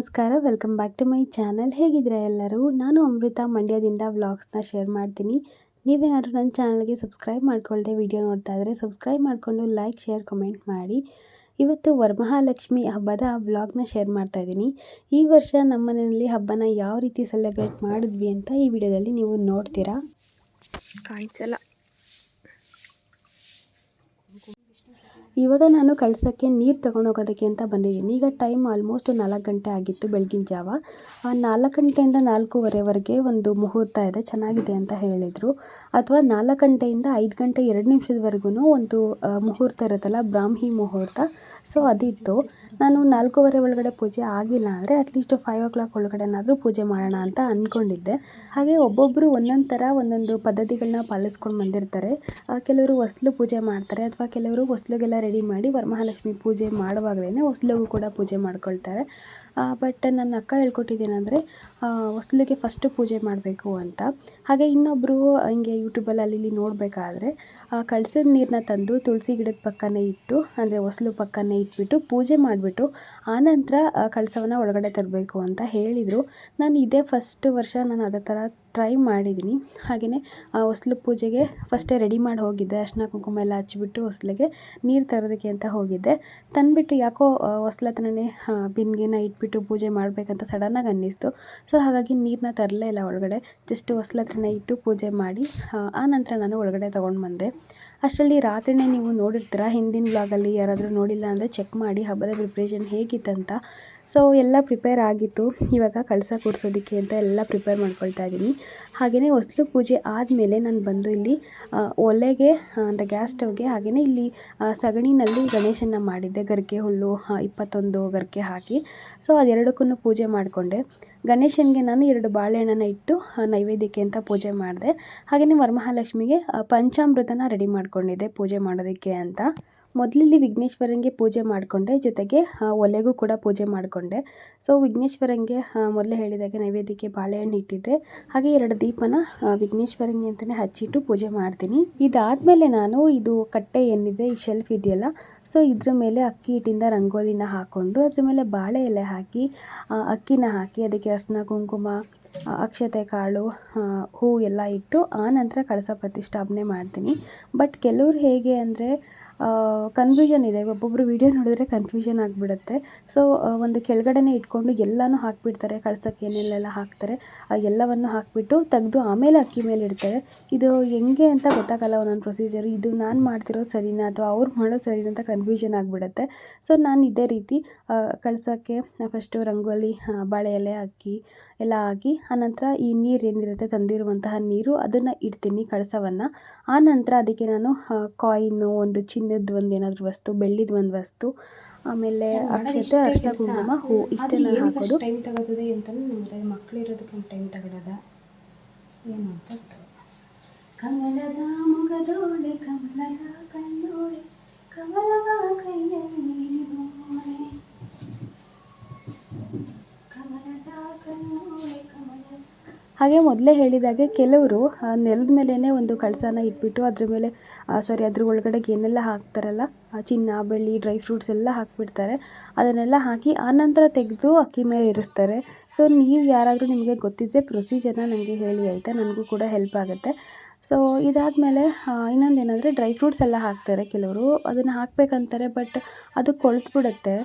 ನಮಸ್ಕಾರ welcome back to my channel ಹೇಗಿದ್ರೆ ಎಲ್ಲರೂ? ನಾನು ಅಮೃತ ಮಂಡ್ಯದಿಂದ ವ್ಲಾಗ್ಸ್ನ ಶೇರ್ ಮಾಡ್ತೀನಿ. ನೀವೇನಾದರೂ ನನ್ನ ಚಾನಲ್ಗೆ ಸಬ್ಸ್ಕ್ರೈಬ್ ಮಾಡ್ಕೊಳ್ಳದೆ ವಿಡಿಯೋ ನೋಡ್ತಾ ಇದ್ದರೆ ಸಬ್ಸ್ಕ್ರೈಬ್ ಮಾಡಿಕೊಂಡು ಲೈಕ್ ಶೇರ್ ಕಮೆಂಟ್ ಮಾಡಿ. ಇವತ್ತು ವರಮಹಾಲಕ್ಷ್ಮಿ ಹಬ್ಬದ ವ್ಲಾಗ್ನ ಶೇರ್ ಮಾಡ್ತಾ ಇದ್ದೀನಿ. ಈ ವರ್ಷ ನಮ್ಮ ಮನೆಯಲ್ಲಿ ಹಬ್ಬನ ಯಾವ ರೀತಿ ಸೆಲೆಬ್ರೇಟ್ ಮಾಡಿದ್ವಿ ಅಂತ ಈ ವಿಡಿಯೋದಲ್ಲಿ ನೀವು ನೋಡ್ತೀರಾ? ಕಾಣಿಸಲ್ಲ. ಇವಾಗ ನಾನು ಕಳ್ಸೋಕ್ಕೆ ನೀರು ತೊಗೊಂಡೋಗೋದಕ್ಕೆ ಅಂತ ಬಂದಿದ್ದೀನಿ. ಈಗ ಟೈಮ್ ಆಲ್ಮೋಸ್ಟ್ ನಾಲ್ಕು ಗಂಟೆ ಆಗಿತ್ತು ಬೆಳಗಿನ ಜಾವ. ನಾಲ್ಕು ಗಂಟೆಯಿಂದ ನಾಲ್ಕೂವರೆವರೆಗೆ ಒಂದು ಮುಹೂರ್ತ ಇದೆ. ಚೆನ್ನಾಗಿದೆ ಅಂತ ಹೇಳಿದರು. ಅಥವಾ ನಾಲ್ಕು ಗಂಟೆಯಿಂದ ಐದು ಗಂಟೆ ಎರಡು ನಿಮಿಷದವರೆಗೂ ಒಂದು ಮುಹೂರ್ತ ಇರುತ್ತಲ್ಲ, ಬ್ರಾಹ್ಮಿ ಮುಹೂರ್ತ. ಸೊ ಅದಿತ್ತು. ನಾನು ನಾಲ್ಕೂವರೆ ಒಳಗಡೆ ಪೂಜೆ ಆಗಿಲ್ಲ ಅಂದರೆ ಅಟ್ಲೀಸ್ಟ್ ಫೈವ್ ಓ ಕ್ಲಾಕ್ ಒಳಗಡೆನಾದರೂ ಪೂಜೆ ಮಾಡೋಣ ಅಂತ ಅಂದ್ಕೊಂಡಿದ್ದೆ ಹಾಗೆ ಒಬ್ಬೊಬ್ಬರು ಒಂದೊಂದು ಥರ ಒಂದೊಂದು ಪದ್ಧತಿಗಳನ್ನ ಪಾಲಿಸ್ಕೊಂಡು ಬಂದಿರ್ತಾರೆ. ಕೆಲವರು ಹೊಸ್ಲು ಪೂಜೆ ಮಾಡ್ತಾರೆ ಅಥವಾ ಕೆಲವರು ಹೊಸ್ಲಿಗೆಲ್ಲ ರೆಡಿ ಮಾಡಿ ವರಮಹಾಲಕ್ಷ್ಮಿ ಪೂಜೆ ಮಾಡುವಾಗಲೇ ಹೊಸ್ಲಿಗೂ ಕೂಡ ಪೂಜೆ ಮಾಡ್ಕೊಳ್ತಾರೆ. ಬಟ್ ನನ್ನ ಅಕ್ಕ ಹೇಳ್ಕೊಟ್ಟಿದ್ದೇನೆಂದರೆ ಹೊಸ್ಲಿಗೆ ಫಸ್ಟ್ ಪೂಜೆ ಮಾಡಬೇಕು ಅಂತ. ಹಾಗೆ ಇನ್ನೊಬ್ಬರು ಹಿಂಗೆ ಯೂಟ್ಯೂಬಲ್ಲಿ ಅಲ್ಲಿ ಇಲ್ಲಿ ನೋಡಬೇಕಾದ್ರೆ ಕಳಸದ ನೀರನ್ನ ತಂದು ತುಳಸಿ ಗಿಡದ ಪಕ್ಕನೇ ಇಟ್ಟು, ಅಂದರೆ ಹೊಸ್ಲು ಪಕ್ಕನೇ ಇಟ್ಬಿಟ್ಟು ಪೂಜೆ ಮಾಡಿಬಿಟ್ಟು ಆನಂತರ ಕಳಸವನ್ನು ಒಳಗಡೆ ತರಬೇಕು ಅಂತ ಹೇಳಿದರು. ನಾನು ಇದೇ ಫಸ್ಟ್ ವರ್ಷ ನಾನು ಅದೇ ಥರ ಟ್ರೈ ಮಾಡಿದ್ದೀನಿ ಹಾಗೆಯೇ ಹೊಸ್ಲು ಪೂಜೆಗೆ ಫಸ್ಟೇ ರೆಡಿ ಮಾಡಿ ಹೋಗಿದ್ದೆ. ಅರ್ಶಿನ ಕುಂಕುಮ ಎಲ್ಲ ಹಚ್ಚಿಬಿಟ್ಟು ಹೊಸ್ಲಿಗೆ ನೀರು ತರೋದಕ್ಕೆ ಅಂತ ಹೋಗಿದ್ದೆ. ತಂದುಬಿಟ್ಟು ಯಾಕೋ ಹೊಸ್ಲ ಹತ್ರನೇ ಬಿಂದಿಗೆನ ಇಟ್ಬಿಟ್ಟು ಪೂಜೆ ಮಾಡಬೇಕಂತ ಸಡನ್ನಾಗಿ ಅನ್ನಿಸ್ತು. ಸೊ ಹಾಗಾಗಿ ನೀರನ್ನ ತರಲೇ ಇಲ್ಲ ಒಳಗಡೆ. ಜಸ್ಟ್ ಹೊಸ್ಲ ಹತ್ರನೇ ಇಟ್ಟು ಪೂಜೆ ಮಾಡಿ ಆ ನಂತರ ನಾನು ಒಳಗಡೆ ತೊಗೊಂಡು ಬಂದೆ. ಅಷ್ಟರಲ್ಲಿ ರಾತ್ರಿನೇ ನೀವು ನೋಡಿರ್ತೀರ? ಹಿಂದಿನ ಬ್ಲಾಗಲ್ಲಿ ಯಾರಾದರೂ ನೋಡಿಲ್ಲ ಅಂದರೆ ಚೆಕ್ ಮಾಡಿ ಹಬ್ಬದ ಪ್ರಿಪ್ರೇಷನ್ ಹೇಗಿತ್ತಂತ ಸೊ ಎಲ್ಲ ಪ್ರಿಪೇರ್ ಆಗಿತ್ತು. ಇವಾಗ ಕಳಸ ಕೂರಿಸೋದಕ್ಕೆ ಅಂತ ಎಲ್ಲ ಪ್ರಿಪೇರ್ ಮಾಡ್ಕೊಳ್ತಾ ಇದ್ದೀನಿ ಹಾಗೆಯೇ ಹೊಸ್ಲು ಪೂಜೆ ಆದಮೇಲೆ ನಾನು ಬಂದು ಇಲ್ಲಿ ಒಲೆಗೆ ಅಂದರೆ ಗ್ಯಾಸ್ ಸ್ಟವ್ಗೆ ಹಾಗೆಯೇ ಇಲ್ಲಿ ಸಗಣಿನಲ್ಲಿ ಗಣೇಶನ ಮಾಡಿದ್ದೆ. ಗರಿಕೆ ಹುಲ್ಲು ಇಪ್ಪತ್ತೊಂದು ಗರಿಕೆ ಹಾಕಿ. ಸೊ ಅದೆರಡಕ್ಕೂ ಪೂಜೆ ಮಾಡಿಕೊಂಡೆ. ಗಣೇಶನಿಗೆ ನಾನು ಎರಡು ಬಾಳೆಹಣ್ಣನ್ನು ಇಟ್ಟು ನೈವೇದ್ಯಕ್ಕೆ ಅಂತ ಪೂಜೆ ಮಾಡಿದೆ. ಹಾಗೆಯೇ ವರಮಹಾಲಕ್ಷ್ಮಿಗೆ ಪಂಚಾಮೃತನ ರೆಡಿ ಮಾಡಿಕೊಂಡಿದ್ದೆ ಪೂಜೆ ಮಾಡೋದಕ್ಕೆ ಅಂತ. ಮೊದಲಿಲ್ಲಿ ವಿಘ್ನೇಶ್ವರಂಗೆ ಪೂಜೆ ಮಾಡಿಕೊಂಡೆ, ಜೊತೆಗೆ ಒಲೆಗೂ ಕೂಡ ಪೂಜೆ ಮಾಡಿಕೊಂಡೆ. ಸೊ ವಿಘ್ನೇಶ್ವರಂಗೆ ಮೊದಲೇ ಹೇಳಿದಾಗೆ ನೈವೇದ್ಯಕ್ಕೆ ಬಾಳೆಹಣ್ಣು ಇಟ್ಟಿದ್ದೆ. ಹಾಗೆ ಎರಡು ದೀಪನ ವಿಘ್ನೇಶ್ವರಂಗೆ ಅಂತಲೇ ಹಚ್ಚಿಟ್ಟು ಪೂಜೆ ಮಾಡ್ತೀನಿ. ಇದಾದಮೇಲೆ ನಾನು ಇದು ಕಟ್ಟೆ ಏನಿದೆ, ಈ ಶೆಲ್ಫ್ ಇದೆಯಲ್ಲ ಸೊ ಇದ್ರ ಮೇಲೆ ಅಕ್ಕಿ ಹಿಟ್ಟಿಂದ ರಂಗೋಲಿನ ಹಾಕ್ಕೊಂಡು ಅದ್ರ ಮೇಲೆ ಬಾಳೆ ಎಲೆ ಹಾಕಿ ಅಕ್ಕಿನ ಹಾಕಿ, ಅದಕ್ಕೆ ಅರ್ಶನ, ಕುಂಕುಮ ಅಕ್ಷತೆ, ಕಾಳು ಹೂ ಎಲ್ಲ ಇಟ್ಟು, ಆ ನಂತರ ಕಳಸ ಪ್ರತಿಷ್ಠಾಪನೆ ಮಾಡ್ತೀನಿ. ಬಟ್ ಕೆಲವ್ರು ಹೇಗೆ ಅಂದರೆ ಕನ್ಫ್ಯೂಷನ್ ಇದೆ. ಒಬ್ಬೊಬ್ಬರು ವೀಡಿಯೋ ನೋಡಿದ್ರೆ ಕನ್ಫ್ಯೂಷನ್ ಆಗಿಬಿಡುತ್ತೆ. ಸೊ ಒಂದು ಕೆಳಗಡೆನೇ ಇಟ್ಕೊಂಡು ಎಲ್ಲನೂ ಹಾಕಿಬಿಡ್ತಾರೆ. ಕಳ್ಸಕ್ಕೆ ಏನೇನೆಲ್ಲ ಹಾಕ್ತಾರೆ, ಆ ಎಲ್ಲವನ್ನು ಹಾಕಿಬಿಟ್ಟು ತೆಗೆದು ಆಮೇಲೆ ಅಕ್ಕಿ ಮೇಲೆ ಇಡ್ತಾರೆ. ಇದು ಹೆಂಗೆ ಅಂತ ಗೊತ್ತಾಗಲ್ಲ ಒಂದೊಂದು ಪ್ರೊಸೀಜರು ಇದು ನಾನು ಮಾಡ್ತಿರೋ ಸರಿನಾ ಅಥವಾ ಅವ್ರು ಮಾಡೋ ಸರಿನಾ ಅಂತ ಕನ್ಫ್ಯೂಷನ್ ಆಗಿಬಿಡುತ್ತೆ. ಸೊ ನಾನು ಇದೇ ರೀತಿ ಕಳ್ಸೋಕ್ಕೆ ಫಸ್ಟು ರಂಗೋಲಿ ಬಾಳೆ ಎಲೆ ಅಕ್ಕಿ ಎಲ್ಲ ಹಾಕಿ ಆನಂತರ ಈ ನೀರು ಏನಿರುತ್ತೆ ತಂದಿರುವಂತಹ ನೀರು ಅದನ್ನು ಇಡ್ತೀನಿ ಕಳಸವನ್ನು. ಆನಂತರ ಅದಕ್ಕೆ ನಾನು ಕಾಯಿನು ಒಂದು ಚಿನ್ನದ ಒಂದು ಏನಾದರೂ ವಸ್ತು ಬೆಳ್ಳಿದ ಒಂದು ವಸ್ತು ಆಮೇಲೆ ಅಕ್ಷತೆ ಅರ್ಶಿನ ಕುಂಕುಮ ಹೂ ಇಷ್ಟೆಲ್ಲ ಹಾಕೋದು. ಟೈಮ್ ತಗೋತದೆ ಅಂತಲೂ ನಮ್ಗೆ ಮಕ್ಕಳು ಇರೋದಕ್ಕೆ ಟೈಮ್ ತಗೊಳ್ಳೋದ ಏನು ಅಂತ ಕಮಲದ ಮುಗದೋಳೆ ಕಮಲದ ಕಣ್ಣೋಡೆ ಕಮಲವ ಕೈಯಲ್ಲಿ ಕಮಲದ ಕಣ್ಣೋಳೆ ಕಮಲ ಹಾಗೆ ಮೊದಲೇ ಹೇಳಿದಾಗೆ ಕೆಲವರು ನೆಲದ ಮೇಲೇ ಒಂದು ಕಳಸನ ಇಟ್ಬಿಟ್ಟು ಅದ್ರ ಮೇಲೆ ಸಾರಿ ಅದ್ರ ಒಳಗಡೆ ಏನೆಲ್ಲ ಹಾಕ್ತಾರಲ್ಲ ಚಿನ್ನ, ಬೆಳ್ಳಿ ಡ್ರೈ ಫ್ರೂಟ್ಸ್ ಎಲ್ಲ ಹಾಕಿಬಿಡ್ತಾರೆ. ಅದನ್ನೆಲ್ಲ ಹಾಕಿ ಆನಂತರ ತೆಗೆದು ಅಕ್ಕಿ ಮೇಲೆ ಇರಿಸ್ತಾರೆ. ಸೊ ನೀವು ಯಾರಾದರೂ ನಿಮಗೆ ಗೊತ್ತಿದ್ದರೆ ಪ್ರೊಸೀಜರ್ನ ನನಗೆ ಹೇಳಿ ಆಯಿತಾ? ನನಗೂ ಕೂಡ ಹೆಲ್ಪ್ ಆಗುತ್ತೆ. ಸೊ ಇದಾದಮೇಲೆ ಇನ್ನೊಂದು ಏನಂದರೆ ಡ್ರೈ ಫ್ರೂಟ್ಸ್ ಎಲ್ಲ ಹಾಕ್ತಾರೆ ಕೆಲವರು. ಅದನ್ನು ಹಾಕಬೇಕಂತಾರೆ ಬಟ್ ಅದು ಕೊಳೆತ್ಬಿಡುತ್ತೆ.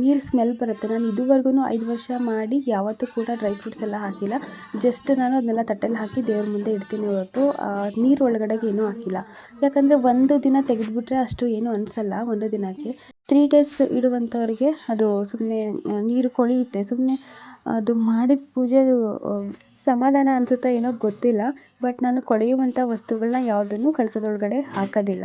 ನೀರು ಸ್ಮೆಲ್ ಬರುತ್ತೆ. ನಾನು ಇದುವರೆಗೂ ಐದು ವರ್ಷ ಮಾಡಿ ಯಾವತ್ತೂ ಕೂಡ ಡ್ರೈ ಫ್ರೂಟ್ಸ್ ಎಲ್ಲ ಹಾಕಿಲ್ಲ. ಜಸ್ಟ್ ನಾನು ಅದನ್ನೆಲ್ಲ ತಟ್ಟೆಲಿ ಹಾಕಿ ದೇವ್ರ ಮುಂದೆ ಇಡ್ತೀನಿ ಹೊರತು. ನೀರು ಒಳಗಡೆಗೆ ಏನೂ ಹಾಕಿಲ್ಲ. ಯಾಕಂದರೆ ಒಂದು ದಿನ ತೆಗೆದುಬಿಟ್ರೆ ಅಷ್ಟು ಏನೂ ಅನಿಸಲ್ಲ ಒಂದು ದಿನಕ್ಕೆ. ತ್ರೀ ಡೇಸ್ ಇಡುವಂಥವ್ರಿಗೆ ಅದು ಸುಮ್ಮನೆ ನೀರು ಕೊಳೆಯುತ್ತೆ. ಸುಮ್ಮನೆ ಅದು ಮಾಡಿದ ಪೂಜೆ ಸಮಾಧಾನ ಅನಿಸುತ್ತಾ ಏನೋ ಗೊತ್ತಿಲ್ಲ. ಬಟ್ ನಾನು ಕೊಳೆಯುವಂಥ ವಸ್ತುಗಳನ್ನ ಯಾವುದನ್ನು ಕಳಸದೊಳಗಡೆ ಹಾಕೋದಿಲ್ಲ.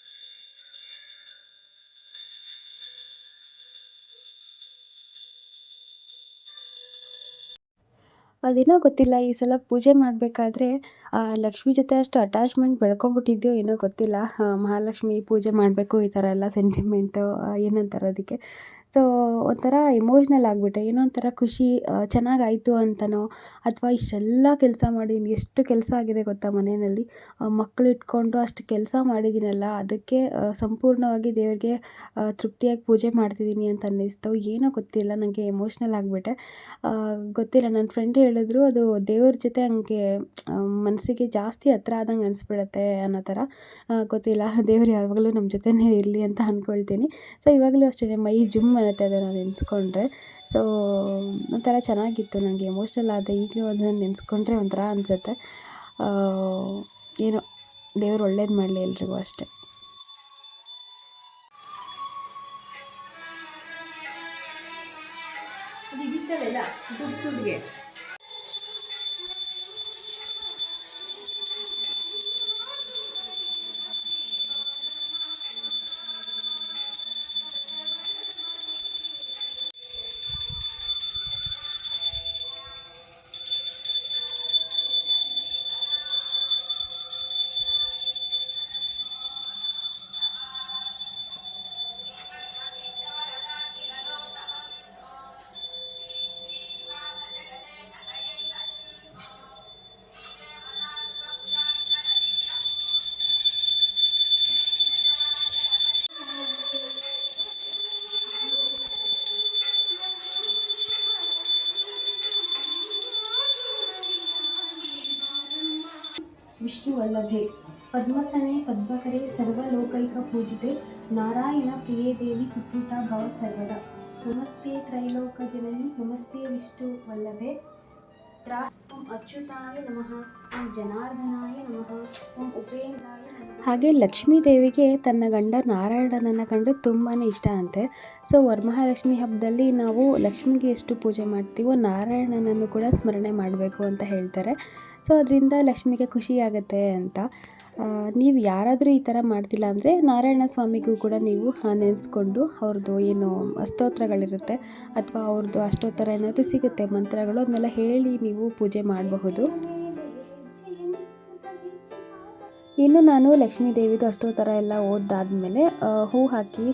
ಅದೇನೋ ಗೊತ್ತಿಲ್ಲ, ಈ ಸಲ ಪೂಜೆ ಮಾಡಬೇಕಾದ್ರೆ ಲಕ್ಷ್ಮಿ ಜೊತೆ ಅಷ್ಟು ಅಟ್ಯಾಚ್ಮೆಂಟ್ ಬೆಳ್ಕೊಂಬಿಟ್ಟಿದ್ಯೋ ಏನೋ ಗೊತ್ತಿಲ್ಲ. ಮಹಾಲಕ್ಷ್ಮಿ ಪೂಜೆ ಮಾಡಬೇಕು ಈ ಥರ ಎಲ್ಲ ಸೆಂಟಿಮೆಂಟು ಏನಂತಾರೆ ಅದಕ್ಕೆ. ಸೊ ಒಂಥರ ಎಮೋಷ್ನಲ್ ಆಗಿಬಿಟ್ಟೆ. ಏನೋ ಒಂಥರ ಖುಷಿ ಚೆನ್ನಾಗಾಯಿತು ಅಂತನೋ, ಅಥವಾ ಇಷ್ಟೆಲ್ಲ ಕೆಲಸ ಮಾಡೀನಿ ಎಷ್ಟು ಕೆಲಸ ಆಗಿದೆ ಗೊತ್ತಾ ಮನೆಯಲ್ಲಿ? ಮಕ್ಕಳು ಇಟ್ಕೊಂಡು ಅಷ್ಟು ಕೆಲಸ ಮಾಡಿದ್ದೀನಲ್ಲ ಅದಕ್ಕೆ ಸಂಪೂರ್ಣವಾಗಿ ದೇವ್ರಿಗೆ ತೃಪ್ತಿಯಾಗಿ ಪೂಜೆ ಮಾಡ್ತಿದ್ದೀನಿ ಅಂತ ಅನ್ನಿಸ್ತು. ಏನೋ ಗೊತ್ತಿಲ್ಲ ನನಗೆ ಎಮೋಷ್ನಲ್ ಆಗಿಬಿಟ್ಟೆ. ಗೊತ್ತಿಲ್ಲ ನನ್ನ ಫ್ರೆಂಡ್ ಹೇಳಿದ್ರು, ಅದು ದೇವ್ರ ಜೊತೆ ಹಂಗೆ ಮನಸ್ಸಿಗೆ ಜಾಸ್ತಿ ಹತ್ರ ಆದಂಗೆ ಅನಿಸ್ಬಿಡತ್ತೆ ಅನ್ನೋ ಥರ. ಗೊತ್ತಿಲ್ಲ, ದೇವ್ರು ಯಾವಾಗಲೂ ನಮ್ಮ ಜೊತೆನೇ ಇರಲಿ ಅಂತ ಅಂದ್ಕೊಳ್ತೀನಿ ಸೊ ಇವಾಗಲೂ ಅಷ್ಟೇ ಮೈ ಜುಮ್ ಅನ್ನತ್ತೆ ಅದನ್ನು ನೆನೆಸ್ಕೊಂಡ್ರೆ. ಸೊ ಒಂಥರ ಚೆನ್ನಾಗಿತ್ತು ನನಗೆ ಎಮೋಷ್ನಲ್ ಆದ ಈಗಲೂ ಅದನ್ನು ನೆನೆಸ್ಕೊಂಡ್ರೆ ಒಂಥರ ಅನಿಸುತ್ತೆ. ಏನೋ, ದೇವ್ರು ಒಳ್ಳೇದು ಮಾಡಲಿ ಎಲ್ರಿಗೂ ಅಷ್ಟೇ. ಅದು ವಿಷ್ಣುವಲ್ಲಭೆ ಪದ್ಮಸನೆ ಪದ್ಮಕರೆ ಸರ್ವಲೋಕೈಕ ಪೂಜಿತೆ, ನಾರಾಯಣ ಪ್ರಿಯೇ ದೇವಿ ಸುಪ್ರೀತಾ ಭಾವ ಸರ್ವದ. ನಮಸ್ತೆ ತ್ರೈಲೋಕ ಜನನಿ, ನಮಸ್ತೆ ವಿಷ್ಣು ವಲ್ಲಭೆ. ಅಚ್ಯುತಾಯ ನಮಃ. ಜನಾರ್ದನಾಯ ನಮಃ. ಉಪೇಂದ್ರಾಯ ಹಾಗೆ ಲಕ್ಷ್ಮೀ ದೇವಿಗೆ ತನ್ನ ಗಂಡ ನಾರಾಯಣನನ್ನು ಕಂಡು ತುಂಬಾ ಇಷ್ಟ ಅಂತೆ. ಸೊ, ವರಮಹಾಲಕ್ಷ್ಮಿ ಹಬ್ಬದಲ್ಲಿ ನಾವು ಲಕ್ಷ್ಮಿಗೆ ಎಷ್ಟು ಪೂಜೆ ಮಾಡ್ತೀವೋ ನಾರಾಯಣನನ್ನು ಕೂಡ ಸ್ಮರಣೆ ಮಾಡಬೇಕು ಅಂತ ಹೇಳ್ತಾರೆ. ಸೊ ಅದರಿಂದ ಲಕ್ಷ್ಮಿಗೆ ಖುಷಿಯಾಗುತ್ತೆ ಅಂತ. ನೀವು ಯಾರಾದರೂ ಈ ಥರ ಮಾಡ್ತಿಲ್ಲ ಅಂದರೆ ನಾರಾಯಣ ಸ್ವಾಮಿಗೂ ಕೂಡ ನೀವು ನೆನೆಸ್ಕೊಂಡು ಅವ್ರದ್ದು ಏನು ಸ್ತೋತ್ರಗಳಿರುತ್ತೆ ಅಥವಾ ಅವ್ರದ್ದು ಅಷ್ಟೋತ್ತರ ಏನಾದರೂ ಸಿಗುತ್ತೆ, ಮಂತ್ರಗಳು ಅದನ್ನೆಲ್ಲ ಹೇಳಿ ನೀವು ಪೂಜೆ ಮಾಡಬಹುದು. ಇನ್ನು ನಾನು ಲಕ್ಷ್ಮೀ ದೇವಿದು ಅಷ್ಟೋತ್ತರ ಎಲ್ಲ ಓದಾದ್ಮೇಲೆ ಹೂ ಹಾಕಿ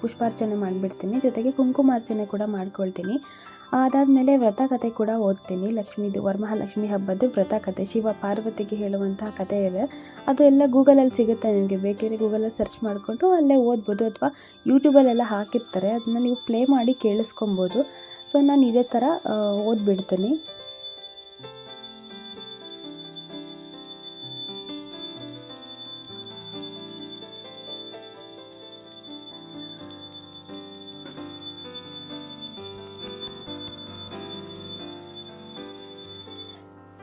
ಪುಷ್ಪಾರ್ಚನೆ ಮಾಡಿಬಿಡ್ತೀನಿ. ಜೊತೆಗೆ ಕುಂಕುಮಾರ್ಚನೆ ಕೂಡ ಮಾಡ್ಕೊಳ್ತೀನಿ. ಅದಾದಮೇಲೆ ವ್ರತ ಕಥೆ ಕೂಡ ಓದ್ತೀನಿ. ಲಕ್ಷ್ಮೀದು, ವರಮಹಾಲಕ್ಷ್ಮಿ ಹಬ್ಬದ್ದು ವ್ರತ ಕಥೆ ಶಿವ ಪಾರ್ವತಿಗೆ ಹೇಳುವಂತಹ ಕಥೆ ಇದೆ. ಅದು ಎಲ್ಲ ಗೂಗಲಲ್ಲಿ ಸಿಗುತ್ತೆ ನಿಮಗೆ ಬೇಕಿದ್ರೆ ಗೂಗಲಲ್ಲಿ ಸರ್ಚ್ ಮಾಡಿಕೊಂಡು ಅಲ್ಲೇ ಓದ್ಬೋದು ಅಥವಾ ಯೂಟ್ಯೂಬಲ್ಲೆಲ್ಲ ಹಾಕಿರ್ತಾರೆ. ಅದನ್ನ ನೀವು ಪ್ಲೇ ಮಾಡಿ ಕೇಳಿಸ್ಕೊಬೋದು. ಸೊ, ನಾನು ಇದೇ ಥರ ಓದ್ಬಿಡ್ತೀನಿ.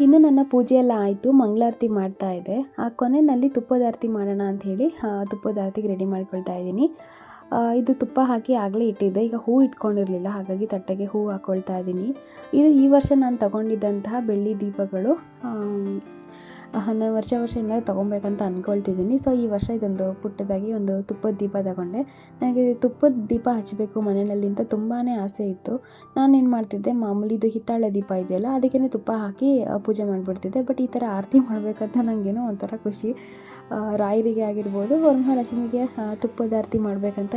ಇನ್ನು ನನ್ನ ಪೂಜೆ ಎಲ್ಲ ಆಯಿತು, ಮಂಗಳಾರತಿ ಮಾಡ್ತಾ ಇದ್ದೆ ಆ ಕೊನೆಯಲ್ಲಿ ತುಪ್ಪದ ಆರತಿ ಮಾಡೋಣ ಅಂಥೇಳಿ ತುಪ್ಪದ ಆರತಿಗೆ ರೆಡಿ ಮಾಡ್ಕೊಳ್ತಾ ಇದ್ದೀನಿ. ಇದು ತುಪ್ಪ ಹಾಕಿ ಆಗಲೇ ಇಟ್ಟಿದ್ದೆ. ಈಗ ಹೂ ಇಟ್ಕೊಂಡಿರಲಿಲ್ಲ, ಹಾಗಾಗಿ ತಟ್ಟೆಗೆ ಹೂ ಹಾಕ್ಕೊಳ್ತಾ ಇದ್ದೀನಿ. ಇದು ಈ ವರ್ಷ ನಾನು ತಗೊಂಡಿದ್ದಂತಹ ಬೆಳ್ಳಿ ದೀಪಗಳು ನಾನು ವರ್ಷ ವರ್ಷ ಏನಾದ್ರು ತೊಗೊಬೇಕಂತ ಅಂದ್ಕೊಳ್ತಿದ್ದೀನಿ ಸೊ ಈ ವರ್ಷ ಇದೊಂದು ಪುಟ್ಟದಾಗಿ ಒಂದು ತುಪ್ಪದ ದೀಪ ತಗೊಂಡೆ. ನನಗೆ ತುಪ್ಪದ ದೀಪ ಹಚ್ಚಬೇಕು ಮನೆಯಲ್ಲಿ ಅಂತ ತುಂಬಾ ಆಸೆ ಇತ್ತು. ನಾನೇನು ಮಾಡ್ತಿದ್ದೆ, ಮಾಮೂಲಿ ಇದು ಹಿತ್ತಾಳೆ ದೀಪ ಇದೆಯಲ್ಲ ಅದಕ್ಕೇ ತುಪ್ಪ ಹಾಕಿ ಪೂಜೆ ಮಾಡಿಬಿಡ್ತಿದ್ದೆ. ಬಟ್ ಈ ಥರ ಆರತಿ ಮಾಡಬೇಕಂತ ನನಗೇನೋ ಒಂಥರ ಖುಷಿ. ರಾಯರಿಗೆ ಆಗಿರ್ಬೋದು ವರಮಹಾಲಕ್ಷ್ಮಿಗೆ ತುಪ್ಪದ ಆರತಿ ಮಾಡಬೇಕಂತ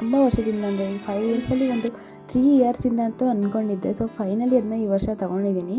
ತುಂಬ ವರ್ಷದಿಂದ ಅಂದರೆ ಫೈವ್ ಇಯರ್ಸಲ್ಲಿ ಒಂದು ತ್ರೀ ಇಯರ್ಸಿಂದ ಅಂತೂ ಅಂದ್ಕೊಂಡಿದ್ದೆ ಸೊ ಫೈನಲಿ ಅದನ್ನ ಈ ವರ್ಷ ತೊಗೊಂಡಿದ್ದೀನಿ.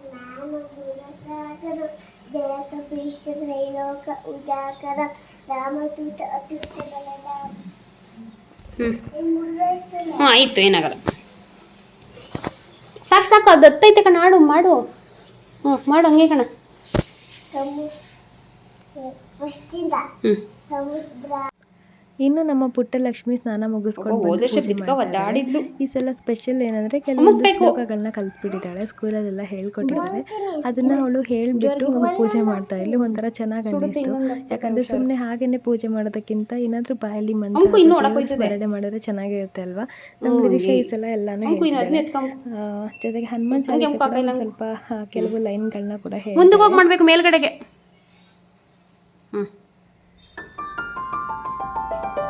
ज्ञान गुण सागर जय कपीश त्रैलोक उजाकर रामदूत अतुलित बलराम ಹ್ಞೂ मुरैतने ಹ್ಞೂ ಆಯಿತು ಏನಾಗಲ್ಲ ಸಾಕು ಸಾಕು ಅದು ಹತ್ತೈತೆ ಕಣ ಆಡು ಮಾಡು ಹ್ಞೂ ಮಾಡು ಹಂಗೆ ಕಣ ಸಮುದ್ರ ಪಶ್ಚಿಮ ಹ್ಞೂ ಸಮುದ್ರ ಇನ್ನು ನಮ್ಮ ಪುಟ್ಟ ಲಕ್ಷ್ಮಿ ಸ್ನಾನ ಮುಗಿಸ್ಕೊಂಡು. ಈ ಸಲ ಸ್ಪೆಷಲ್ ಏನಂದ್ರೆ ಕೆಲವೊಂದು. ಶ್ಲೋಕಗಳನ್ನ ಕಲ್ತ್ಬಿಟ್ಟಿದ್ದಾಳೆ. ಸ್ಕೂಲಲ್ಲೆಲ್ಲ ಹೇಳ್ಕೊಟ್ಟಿದ್ದಾರೆ ಅದನ್ನ ಅವಳು ಹೇಳ್ಬಿಟ್ಟು ಪೂಜೆ ಮಾಡ್ತಾ ಇಲ್ಲಿ ಒಂಥರ ಚೆನ್ನಾಗಿ ಅನಿಸ್ತು. ಯಾಕಂದ್ರೆ ಸುಮ್ಮನೆ ಹಾಗೇನೆ ಪೂಜೆ ಮಾಡೋದಕ್ಕಿಂತ ಏನಾದ್ರೂ ಬಾಯಲ್ಲಿ ಮಂತ್ರ. ಸ್ಮರಣೆ ಮಾಡಿದ್ರೆ ಚೆನ್ನಾಗಿರುತ್ತೆ ಅಲ್ವಾ? ನಮ್ಮ ಗಿರೀಶ ಈ ಸಲ ಎಲ್ಲಾನು ಜೊತೆಗೆ ಹನುಮಾನ್ ಚಾಲಿಸ ಸ್ವಲ್ಪ ಕೆಲವು ಲೈನ್ಗಳನ್ನ ಕೂಡ ಮುಂದಕ್ಕೆ ಹೋಗಿ ಮಾಡ್ಬೇಕು ಮಾಡಬೇಕು ಮೇಲ್ಗಡೆಗೆ. ಹ್ಞೂ ಬೇಗ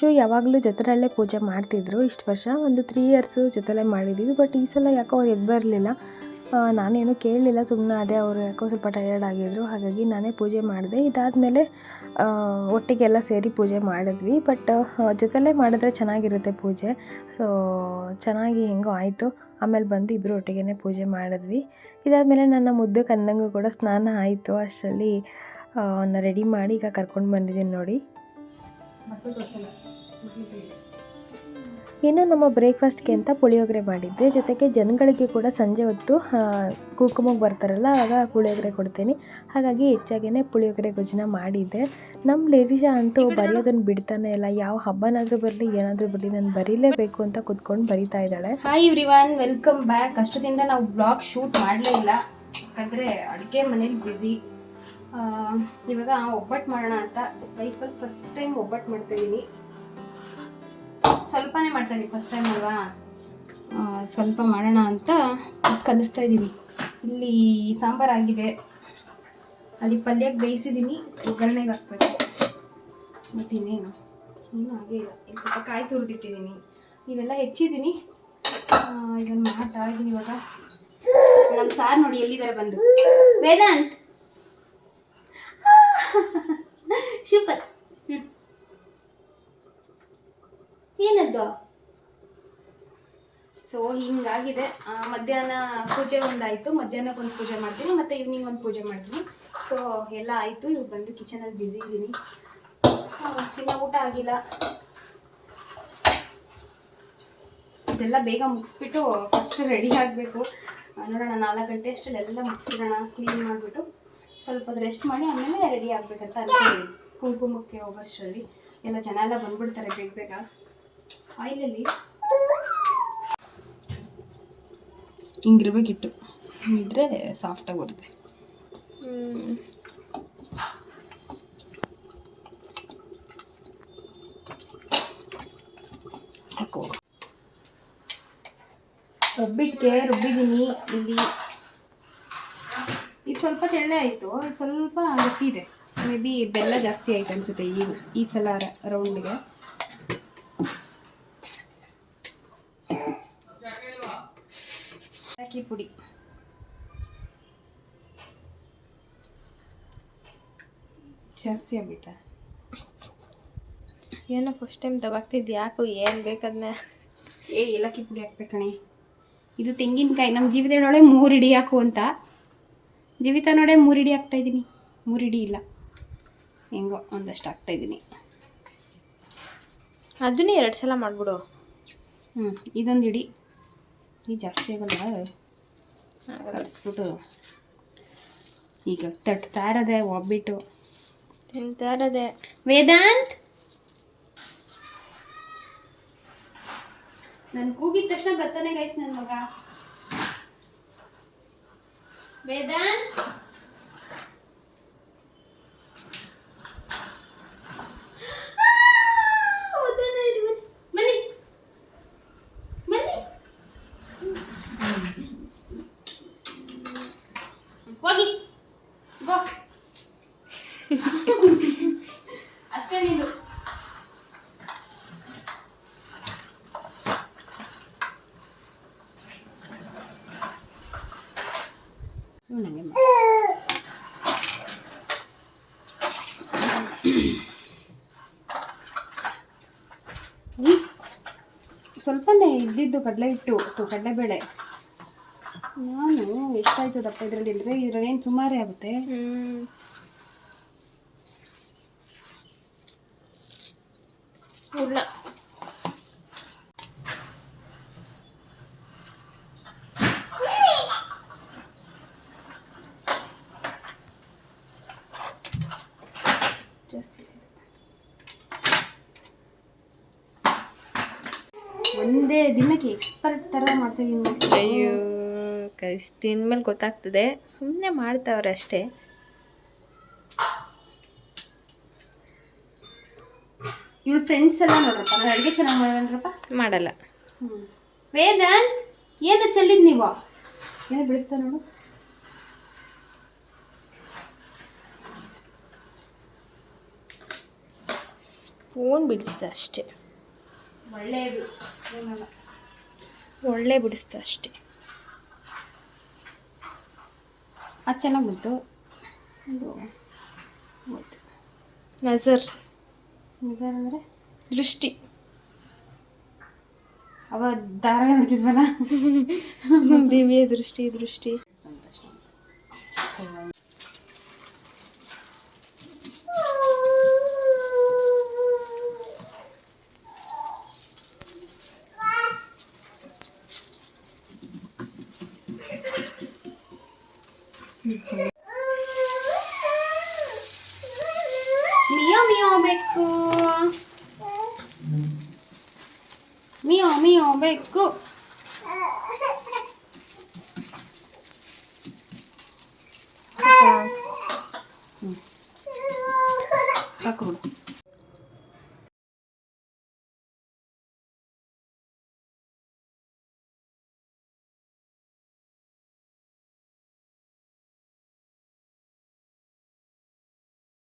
ಯಶು ಯಾವಾಗಲೂ ಜೊತೆಯಲ್ಲೇ ಪೂಜೆ ಮಾಡ್ತಿದ್ರು. ಇಷ್ಟು ವರ್ಷ ಒಂದು ತ್ರೀ ಇಯರ್ಸು ಜೊತೆಲೇ ಮಾಡಿದ್ದೀವಿ ಬಟ್ ಈ ಸಲ ಯಾಕೋ ಅವ್ರು ಎದ್ದು ಬರಲಿಲ್ಲ. ನಾನೇನು ಕೇಳಲಿಲ್ಲ. ಸುಮ್ಮನೆ ಅದೇ ಅವರು ಯಾಕೋ ಸ್ವಲ್ಪ ಟಯರ್ಡ್ ಆಗಿದ್ರು. ಹಾಗಾಗಿ ನಾನೇ ಪೂಜೆ ಮಾಡಿದೆ. ಇದಾದಮೇಲೆ ಒಟ್ಟಿಗೆಲ್ಲ ಸೇರಿ ಪೂಜೆ ಮಾಡಿದ್ವಿ. ಬಟ್ ಜೊತೆಲೇ ಮಾಡಿದ್ರೆ ಚೆನ್ನಾಗಿರುತ್ತೆ ಪೂಜೆ. ಸೊ ಚೆನ್ನಾಗಿ ಹೆಂಗೋ ಆಯಿತು. ಆಮೇಲೆ ಬಂದು ಇಬ್ಬರು ಒಟ್ಟಿಗೆ ಪೂಜೆ ಮಾಡಿದ್ವಿ. ಇದಾದಮೇಲೆ ನನ್ನ ಮುದ್ದು ಕಂದಂಗೂ ಕೂಡ ಸ್ನಾನ ಆಯಿತು. ಅಷ್ಟರಲ್ಲಿ ಅವನ್ನ ರೆಡಿ ಮಾಡಿ ಈಗ ಕರ್ಕೊಂಡು ಬಂದಿದ್ದೀನಿ ನೋಡಿ. ಇನ್ನು ನಮ್ಮ ಬ್ರೇಕ್ಫಾಸ್ಟ್ಗೆ ಅಂತ ಪುಳಿಯೋಗರೆ ಮಾಡಿದ್ದೆ. ಜೊತೆಗೆ ಜನಗಳಿಗೆ ಕೂಡ ಸಂಜೆ ಹೊತ್ತು ಕುಂಕುಮಕ್ಕೆ ಬರ್ತಾರಲ್ಲ, ಆಗ ಪುಳಿಯೋಗರೆ ಕೊಡ್ತೀನಿ. ಹಾಗಾಗಿ ಹೆಚ್ಚಾಗಿನೇ ಪುಳಿಯೋಗರೆ ಗೊಜ್ಜನ ಮಾಡಿದ್ದೆ. ನಮ್ಮ ಲಿರಿಷಾ ಅಂತೂ ಬರೆಯೋದನ್ನು ಬಿಡ್ತಾನೆ ಇಲ್ಲ. ಯಾವ ಹಬ್ಬನಾದರೂ ಬರಲಿ, ಏನಾದರೂ ಬರಲಿ, ನಾನು ಬರೀಲೇಬೇಕು ಅಂತ ಕುತ್ಕೊಂಡು ಬರಿತಾ ಇದ್ದಾಳೆ. ಹಾಯ್ ಎವ್ರಿವನ್ ವೆಲ್ಕಮ್ ಬ್ಯಾಕ್ ಅಷ್ಟೊತ್ತಿಂದ ನಾವು ಬ್ಲಾಗ್ ಶೂಟ್ ಮಾಡಲೇ ಇಲ್ಲ. ಯಾಕಂದರೆ ಅಡುಗೆ ಮನೇಲಿ ಬ್ಯುಸಿ ಇವಾಗ ಒಬ್ಬಟ್ಟು ಮಾಡೋಣ ಅಂತ. ಲೈಫಲ್ಲಿ ಫಸ್ಟ್ ಟೈಮ್ ಒಬ್ಬಟ್ಟು ಮಾಡ್ತಾಯಿದ್ದೀನಿ ಸ್ವಲ್ಪನೇ ಮಾಡ್ತಾಯಿದ್ದೀನಿ ಫಸ್ಟ್ ಟೈಮ್ ಅಲ್ವಾ? ಸ್ವಲ್ಪ ಮಾಡೋಣ ಅಂತ ಕಲಿಸ್ತಾ ಇದ್ದೀನಿ. ಇಲ್ಲಿ ಸಾಂಬಾರು ಆಗಿದೆ ಅಲ್ಲಿ ಪಲ್ಯಕ್ಕೆ ಬೇಯಿಸಿದ್ದೀನಿ. ಒಗ್ಗರಣೆಗೆ ಹಾಕ್ಬೇಕು. ಮತ್ತು ಇನ್ನೇನು? ಇನ್ನೂ ಹಾಗೆ ಇಲ್ಲ. ಇಲ್ಲಿ ಸ್ವಲ್ಪ ಕಾಯಿ ತುರಿದಿಟ್ಟಿದ್ದೀನಿ. ಇದೆಲ್ಲ ಹೆಚ್ಚಿದ್ದೀನಿ. ಇದನ್ನು ಮಾಡ್ತಾ ಇದ್ದೀನಿ ಇವಾಗ. ನಮ್ಮ ಸಾರ್ ನೋಡಿ ಎಲ್ಲಿದ್ದಾರೆ ಬಂದು. ವೇದಾಂತ್. ಸೂಪರ್. ಏನದ್ದು? ಸೊ ಹಿಂಗಾಗಿದೆ. ಮಧ್ಯಾಹ್ನ ಪೂಜೆ ಒಂದಾಯಿತು. ಮಧ್ಯಾಹ್ನಕ್ಕೆ ಒಂದು ಪೂಜೆ ಮಾಡ್ತೀನಿ, ಮತ್ತು ಈವ್ನಿಂಗ್ ಒಂದು ಪೂಜೆ ಮಾಡ್ತೀನಿ. ಸೊ ಎಲ್ಲ ಆಯಿತು. ಇವಾಗ ಬಂದು ಕಿಚನಲ್ಲಿ ಬ್ಯುಸಿ ಇದ್ದೀನಿ ತಿನ್ನೋ ಊಟ ಆಗಿಲ್ಲ. ಇದೆಲ್ಲ ಬೇಗ ಮುಗಿಸ್ಬಿಟ್ಟು ಫಸ್ಟ್ ರೆಡಿ ಆಗಬೇಕು. ನೋಡೋಣ, ನಾಲ್ಕು ಗಂಟೆ ಅಷ್ಟು ಎಲ್ಲ ಮುಗಿಸ್ಬಿಡೋಣ ಕ್ಲೀನ್ ಮಾಡಿಬಿಟ್ಟು. ಸ್ವಲ್ಪ ಹೊತ್ತು ರೆಸ್ಟ್ ಮಾಡಿ ಆಮೇಲೆ ರೆಡಿ ಆಗಬೇಕಂತ ಅನ್ಕೊಂಡಿದ್ದೀನಿ. ಕುಂಕುಮಕ್ಕೆ ಹೋಗೋಷ್ಟರಲ್ಲಿ. ಎಲ್ಲ ಜನ ಎಲ್ಲ ಬಂದ್ಬಿಡ್ತಾರೆ ಬೇಗ ಬೇಗ. ಆಯಿಲಲ್ಲಿ ಹಿಂಗಿರ್ಬೇಕಿಟ್ಟು ಇದ್ರೆ ಸಾಫ್ಟಾಗಿ ಬರುತ್ತೆ. ರುಬ್ಬಿಟ್ಟಿಗೆ ರುಬ್ಬಿದ್ದೀನಿ ಇಲ್ಲಿ. ಇದು ಸ್ವಲ್ಪ ತೆಳ್ಳೆ ಆಯಿತು. ಸ್ವಲ್ಪ ಗಟ್ಟಿ ಇದೆ ಮೇ ಬಿ ಬೆಲ್ಲ ಜಾಸ್ತಿ ಆಯಿತು ಅನಿಸುತ್ತೆ ಈ ಈ ಸಲ ರೌಂಡಿಗೆ ಅಕ್ಕಿ ಪುಡಿ. ಜಾಸ್ತಿ ಅಂಬಿತ ಏನೋ ಫಸ್ಟ್ ಟೈಮ್ ದಬಾಗ್ತಿದ್ದು ಯಾಕೋ ಏನು ಬೇಕದನ್ನ ಏ ಏಲಕ್ಕಿ ಪುಡಿ ಹಾಕ್ಬೇಕಣೆ ಇದು ತೆಂಗಿನಕಾಯಿ ನಮ್ಮ ಜೀವಿತ ನೋಡೆ ಮೂರು ಇಡಿ ಹಾಕು ಅಂತ. ಜೀವಿತ ನೋಡೆ ಮೂರು ಇಡಿ ಹಾಕ್ತಾ ಇದ್ದೀನಿ ಮೂರು ಇಡಿ ಇಲ್ಲ. ಹೆಂಗೋ ಒಂದಷ್ಟು ಹಾಕ್ತಾ ಇದ್ದೀನಿ ಅದನ್ನೇ ಎರಡು ಸಲ ಮಾಡಿಬಿಡು. ಹ್ಞೂ ಇದೊಂದು ಇಡಿ. ಜಾಸ್ತಿ ಆಗಲ್ಲ. ಕಲಿಸ್ಬಿಟ್ಟು ಈಗ ತಟ್ತಾ ಇರೋದೆ ಒಬ್ಬಿಟ್ಟು. ತಿಂತಾ ಇರೋದೆ. ವೇದಾಂತ್? ನಾನು ಕೂಗಿದ ತಕ್ಷಣ ಬರ್ತಾನೆ ಗೈಸ್ ನನ್ನ ಮಗ. ವೇದಾಂತ್ ಮನೆ ಮನೆ ಹೋಗಿ ಗೋ ಅಷ್ಟೇ ನಿಂದು ಸುಮ್ಮನೆ ಸ್ವಲ್ಪನೇ ಇದ್ದಿದ್ದು ಕಡಲೆ ಹಿಟ್ಟು ಕಡಲೆಬೇಳೆ. ನಾನು ಎಷ್ಟಾಯ್ತದಪ್ಪ ಇದರಲ್ಲಿ? ಅಂದರೆ ಇದರಲ್ಲೇನು ಸುಮಾರೇ ಆಗುತ್ತೆ ಹ್ಞೂ ಇಲ್ಲ ಜಾಸ್ತಿ ಒಂದೇ ದಿನಕ್ಕೆ ಎಕ್ಸ್ಪರ್ಟ್ ಥರ ಮಾಡ್ತಾಯಿದ್ದೀನಿ ಅಯ್ಯೋ ಕೈಸ್ ತಿಂದ್ಮೇಲೆ ಗೊತ್ತಾಗ್ತದೆ. ಸುಮ್ಮನೆ ಮಾಡ್ತಾವ್ರೆ ಅಷ್ಟೇ. ಇವಳು ಫ್ರೆಂಡ್ಸ್ ಎಲ್ಲ ನೋಡ್ರಪ್ಪ ನಾನು ಅಡುಗೆ ಚೆನ್ನಾಗಿ ಮಾಡೋಣರಪ್ಪ ಮಾಡಲ್ಲ. ವೇದನ್ ವೇದಾಂತ್ ಏನು ಚೆಲ್ಲಿದ್ ನೀವು? ಏನು ಬಿಡಿಸ್ತಾ ನೋಡು. ಸ್ಪೂನ್ ಬಿಡಿಸ್ದ ಅಷ್ಟೇ. ಒಳ್ಳೆಯದು ಏನಲ್ಲ. ಒಳ್ಳೆ ಬಿಡಿಸ್ತು ಅಷ್ಟೇ. ಅದು ಚೆನ್ನಾಗಿ ಬಂತು. ಹೋಯ್ತು ನಜರ್. ಅಂದರೆ? ದೃಷ್ಟಿ. ಅವ ದಾರ ದಿವ್ಯ ದೃಷ್ಟಿ ದೃಷ್ಟಿ.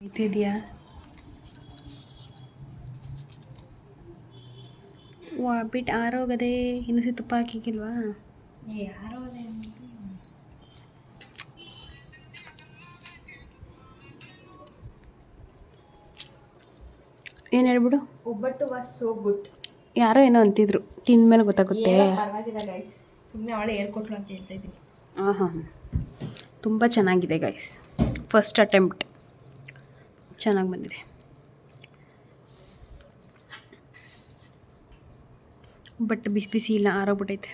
ಇದೆಯಾ ವಾ ಬಿಟ್ ಆರೋಗದೆ ಇನ್ನು ಸಿ ತುಪ್ಪ ಹಾಕಿಕ್ಕಿಲ್ವಾ? ಯಾರೋ ಏನು ಹೇಳ್ಬಿಡು? ಒಬ್ಬಟ್ಟು ವಾಸ್ ಸೋ ಗುಡ್. ಯಾರೋ ಏನೋ ಅಂತಿದ್ರು. ತಿಂದ್ಮೇಲೆ ಗೊತ್ತಾಗುತ್ತೆ. ಪರವಾಗಿಲ್ಲ ಗೈಸ್ ಸುಮ್ಮನೆ ಅವಳೆ ಹೇಳ್ಕೊಟ್ಲು ಅಂತ ಹೇಳ್ತಾ ಇದ್ದೀನಿ. ಹಾಂ ಹಾಂ ತುಂಬ ಚೆನ್ನಾಗಿದೆ ಗೈಸ್ ಫಸ್ಟ್ ಅಟೆಂಪ್ಟ್ ಚೆನ್ನಾಗಿ ಬಂದಿದೆ. ಬಟ್ ಬಿಸಿ ಬಿಸಿ ಇಲ್ಲ ಆರೋಗ್ಬಿಟ್ಟೈತೆ